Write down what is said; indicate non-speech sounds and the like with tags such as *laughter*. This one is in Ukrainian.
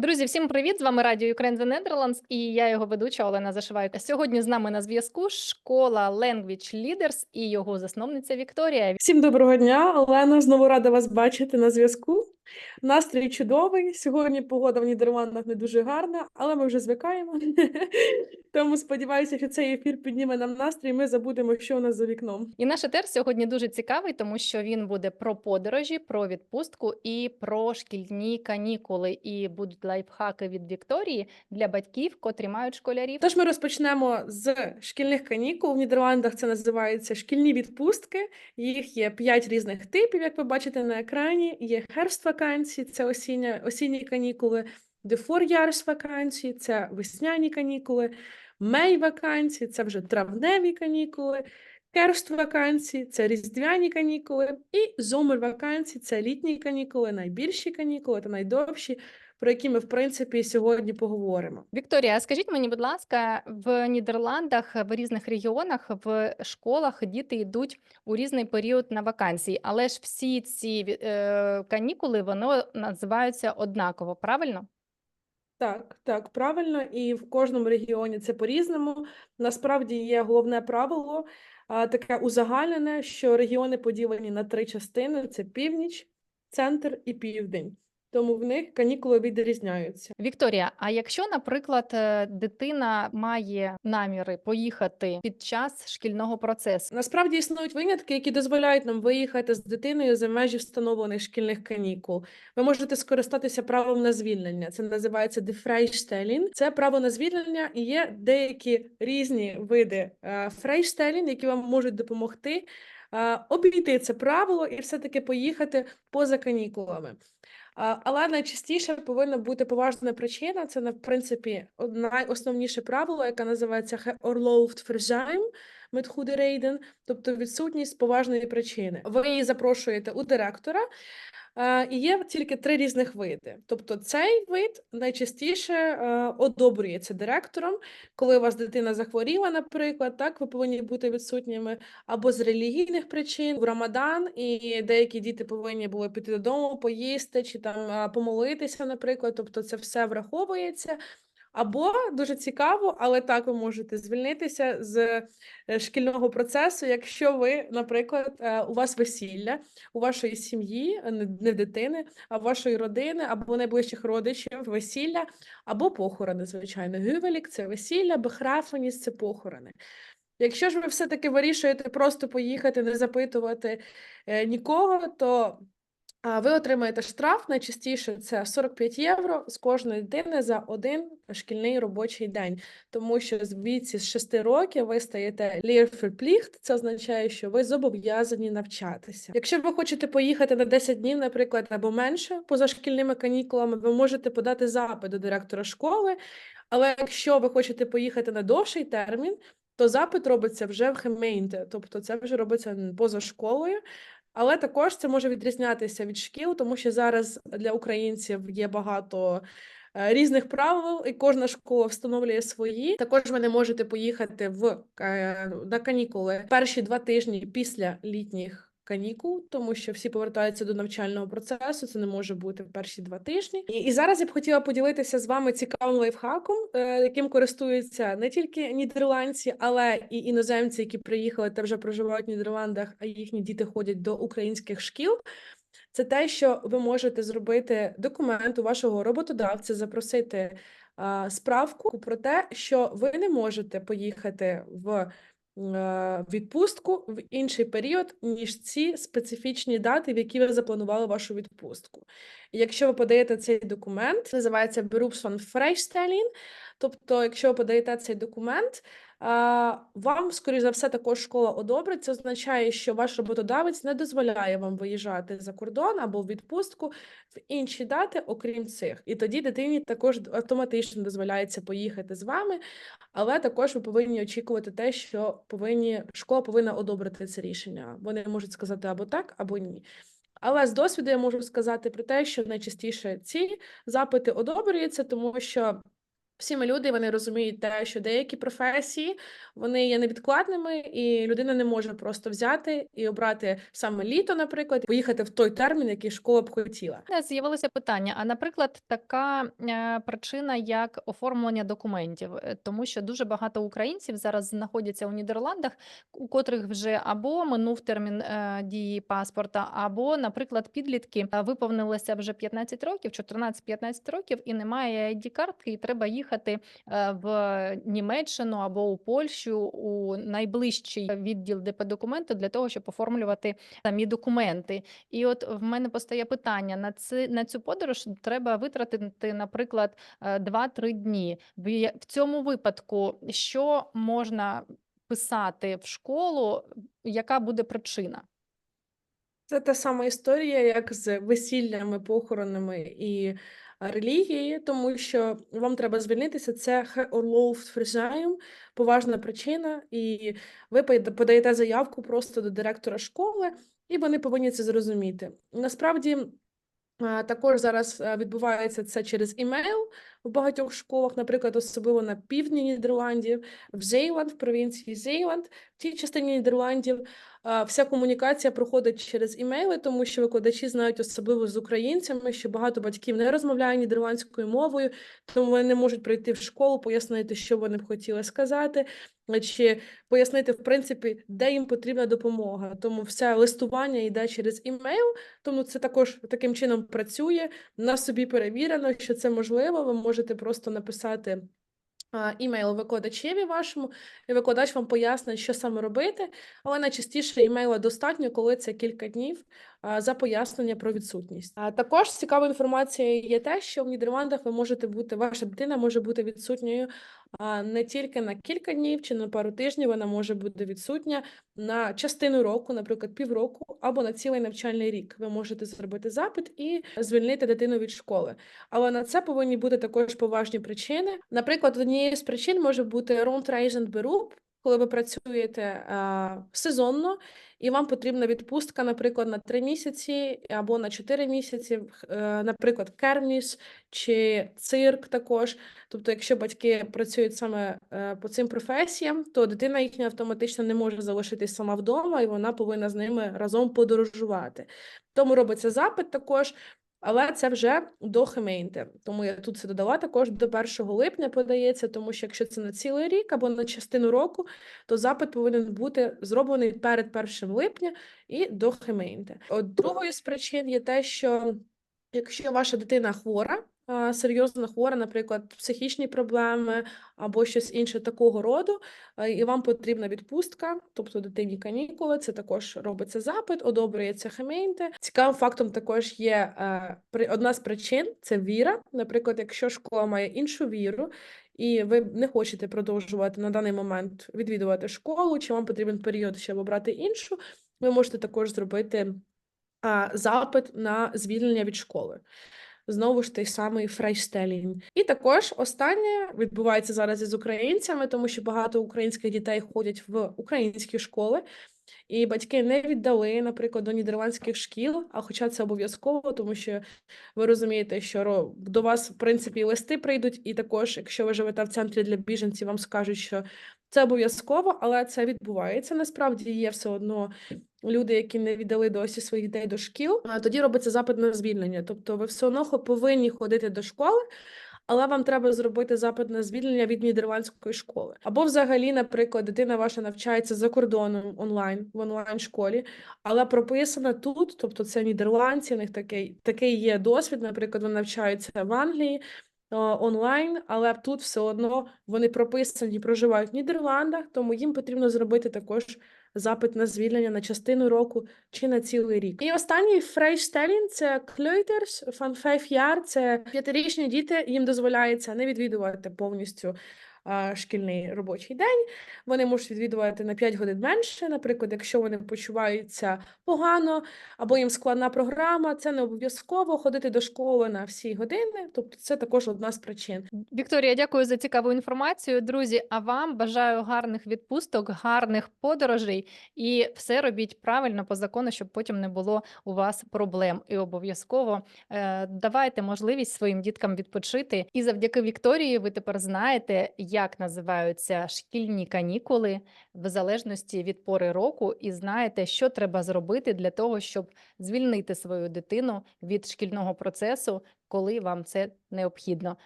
Друзі, всім привіт! З вами Радіо Ukraine The Netherlands і я його ведуча Олена Зашивайка. Сьогодні з нами на зв'язку школа Language Leaders і його засновниця Вікторія. Всім доброго дня, Олена. Знову рада вас бачити на зв'язку. Настрій чудовий. Сьогодні погода в Нідерландах не дуже гарна, але ми вже звикаємо. *laughs* Тому сподіваюся, що цей ефір підніме нам настрій. Ми забудемо, що у нас за вікном. І наш етер сьогодні дуже цікавий, тому що він буде про подорожі, про відпустку і про шкільні канікули. І будуть лайфхаки від Вікторії для батьків, котрі мають школярів. Тож ми розпочнемо з шкільних канікул. В Нідерландах це називається шкільні відпустки. Їх є п'ять різних типів, як ви бачите на екрані. Є herfstvakанції, це осіння, осінні канікули, de Вакансії це весняні канікули, мей-вакансії, це вже травневі канікули. Керствакансії це різдвяні канікули, і зомервакансії це літні канікули, найбільші канікули та найдовші, про які ми, в принципі, сьогодні поговоримо. Вікторія, скажіть мені, будь ласка, в Нідерландах в різних регіонах в школах діти йдуть у різний період на вакансії, але ж всі ці е, канікули воно називаються однаково, правильно? Так, так, правильно, і в кожному регіоні це по-різному. Насправді є головне правило, таке узагальнене, що регіони поділені на три частини: це північ, центр і південь. Тому в них канікули відрізняються. Вікторія, а якщо, наприклад, е, дитина має наміри поїхати під час шкільного процесу, Насправді існують винятки, які дозволяють нам виїхати з дитиною за межі встановлених шкільних канікул. Ви можете скористатися правом на звільнення. Це називається дефрейштелін. Це право на звільнення і є деякі різні види фрейштелін, які вам можуть допомогти е, обійти це правило і все-таки поїхати поза канікулами. Але найчастіше повинна бути поважна причина. Це в принципі найосновніше правило, яке називається verzuim met reden, тобто відсутність поважної причини. Ви її запрошуєте у директора, е, і є тільки три різних види. Тобто, цей вид найчастіше е, одобрюється директором, коли у вас дитина захворіла, наприклад, так ви повинні бути відсутніми або з релігійних причин в Рамадан, і деякі діти повинні були піти додому, поїсти чи там помолитися, наприклад. Тобто, це все враховується. Або дуже цікаво, але так ви можете звільнитися з е, шкільного процесу, якщо ви, наприклад, е, у вас весілля у вашої сім'ї, не не дитини, а вашої родини або найближчих родичів весілля, або похорони, звичайно. Гювелік це весілля, бехрафаніс це похорони. Якщо ж ви все-таки вирішуєте просто поїхати, не запитувати е, нікого, то ви отримаєте штраф. Найчастіше це 45 євро з кожної дитини за один шкільний робочий день. Тому що з віці з 6 років ви стаєте leerverplicht, це означає, що ви зобов'язані навчатися. Якщо ви хочете поїхати на 10 днів, наприклад, або менше поза шкільними канікулами, ви можете подати запит до директора школи. Але якщо ви хочете поїхати на довший термін, то запит робиться вже в Хемейнте, тобто це вже робиться поза школою. Але також це може відрізнятися від шкіл, тому що зараз для українців є багато е, різних правил, і кожна школа встановлює свої. Також ви не можете поїхати в е, на канікули перші два тижні після літніх канікул, тому що всі повертаються до навчального процесу. Це не може бути перші два тижні. І, і зараз я б хотіла поділитися з вами цікавим лайфхаком, е, яким користуються не тільки нідерландці, але і іноземці, які приїхали та вже проживають в Нідерландах, а їхні діти ходять до українських шкіл. Це те, що ви можете зробити документ у вашого роботодавця, запросити а, справку про те, що ви не можете поїхати в відпустку в інший період, ніж ці специфічні дати, в які ви запланували вашу відпустку. Якщо ви подаєте цей документ, називається van тобто, якщо ви подаєте цей документ, Вам, скоріш за все, також школа одобрить. Це означає, що ваш роботодавець не дозволяє вам виїжджати за кордон або в відпустку в інші дати, окрім цих. І тоді дитині також автоматично дозволяється поїхати з вами, але також ви повинні очікувати те, що повинні школа повинна одобрити це рішення. Вони можуть сказати або так, або ні. Але з досвіду я можу сказати про те, що найчастіше ці запити одобрюються, тому що Всі ми люди, вони розуміють те, що деякі професії вони є невідкладними, і людина не може просто взяти і обрати саме літо, наприклад, поїхати в той термін, який школа б хотіла. З'явилося питання: а наприклад, така е, причина, як оформлення документів, Е, тому що дуже багато українців зараз знаходяться у Нідерландах, у котрих вже або минув термін е, дії паспорта, або, наприклад, підлітки виповнилося вже 15 років, 14-15 років, і немає id картки, і треба їхати е, в Німеччину або у Польщу у найближчий відділ ДП документи для того, щоб оформлювати самі документи. І от в мене постає питання: на це на цю подорож треба витратити, наприклад, е, 2-3 дні. В цьому випадку, що можна писати в школу, яка буде причина? Це та сама історія, як з весіллями, похоронами і а, релігією, тому що вам треба звільнитися. Це geoorloofd поважна причина, і ви подаєте заявку просто до директора школи, і вони повинні це зрозуміти. Насправді. Також зараз відбувається це через імейл в багатьох школах, наприклад, особливо на півдні Нідерландів, в Зейланд, в провінції Зейланд, в тій частині Нідерландів вся комунікація проходить через імейли, тому що викладачі знають, особливо з українцями, що багато батьків не розмовляє нідерландською мовою, тому вони не можуть прийти в школу, пояснити, що вони б хотіли сказати, чи пояснити, в принципі, де їм потрібна допомога. Тому все листування йде через імейл, тому це також таким чином працює. На собі перевірено, що це можливо. Ви можете просто написати. Імейл викладачеві вашому, і викладач вам пояснить, що саме робити, але найчастіше імейла достатньо, коли це кілька днів за пояснення про відсутність. А також цікава інформація є те, що в Нідерландах ви можете бути, ваша дитина може бути відсутньою не тільки на кілька днів чи на пару тижнів, вона може бути відсутня на частину року, наприклад, півроку, або на цілий навчальний рік. Ви можете зробити запит і звільнити дитину від школи. Але на це повинні бути також поважні причини. Наприклад, однією з причин може бути rondreizend beroep, коли ви працюєте а, сезонно, і вам потрібна відпустка, наприклад, на 3 місяці або на 4 місяці, е, наприклад, керніс чи цирк також. Тобто, якщо батьки працюють саме е, по цим професіям, то дитина їхня автоматично не може залишитись сама вдома, і вона повинна з ними разом подорожувати. Тому робиться запит також. Але це вже до Хемейнте. Тому я тут це додала також до 1 липня подається, тому що якщо це на цілий рік або на частину року, то запит повинен бути зроблений перед 1 липня і до Хемейнте. От другою з причин є те, що якщо ваша дитина хвора, серйозно хвора, наприклад, психічні проблеми або щось інше такого роду, і вам потрібна відпустка, тобто дитині канікули, це також робиться запит, одобрюється Хемейнте. Цікавим фактом також є одна з причин це віра. Наприклад, якщо школа має іншу віру, і ви не хочете продовжувати на даний момент відвідувати школу, чи вам потрібен період, щоб обрати іншу, ви можете також зробити а, запит на звільнення від школи. Знову ж той самий фрейстелінг. І також останнє відбувається зараз із українцями, тому що багато українських дітей ходять в українські школи, і батьки не віддали, наприклад, до нідерландських шкіл, а хоча це обов'язково, тому що ви розумієте, що до вас, в принципі, листи прийдуть, і також, якщо ви живете в центрі для біженців, вам скажуть, що це обов'язково, але це відбувається. Насправді є все одно люди, які не віддали досі своїх дітей до шкіл, а тоді робиться запит на звільнення. Тобто ви все одно повинні ходити до школи, але вам треба зробити запит на звільнення від нідерландської школи. Або взагалі, наприклад, дитина ваша навчається за кордоном онлайн в онлайн школі, але прописана тут, тобто це нідерландці, у них такий, такий є досвід. Наприклад, вони навчаються в Англії. Е, Онлайн, але тут все одно вони прописані, проживають в Нідерландах, тому їм потрібно зробити також запит на звільнення на частину року чи на цілий рік. І останній фрейштелін це клюйтерс, фан яр, це п'ятирічні діти, їм дозволяється не відвідувати повністю шкільний робочий день. Вони можуть відвідувати на 5 годин менше. Наприклад, якщо вони почуваються погано або їм складна програма, це не обов'язково ходити до школи на всі години. Тобто, це також одна з причин. Вікторія, дякую за цікаву інформацію. Друзі, а вам бажаю гарних відпусток, гарних подорожей і все робіть правильно по закону, щоб потім не було у вас проблем. І обов'язково е, давайте можливість своїм діткам відпочити. І завдяки Вікторії ви тепер знаєте, як називаються шкільні канікули в залежності від пори року, і знаєте, що треба зробити для того, щоб звільнити свою дитину від шкільного процесу, коли вам це необхідно.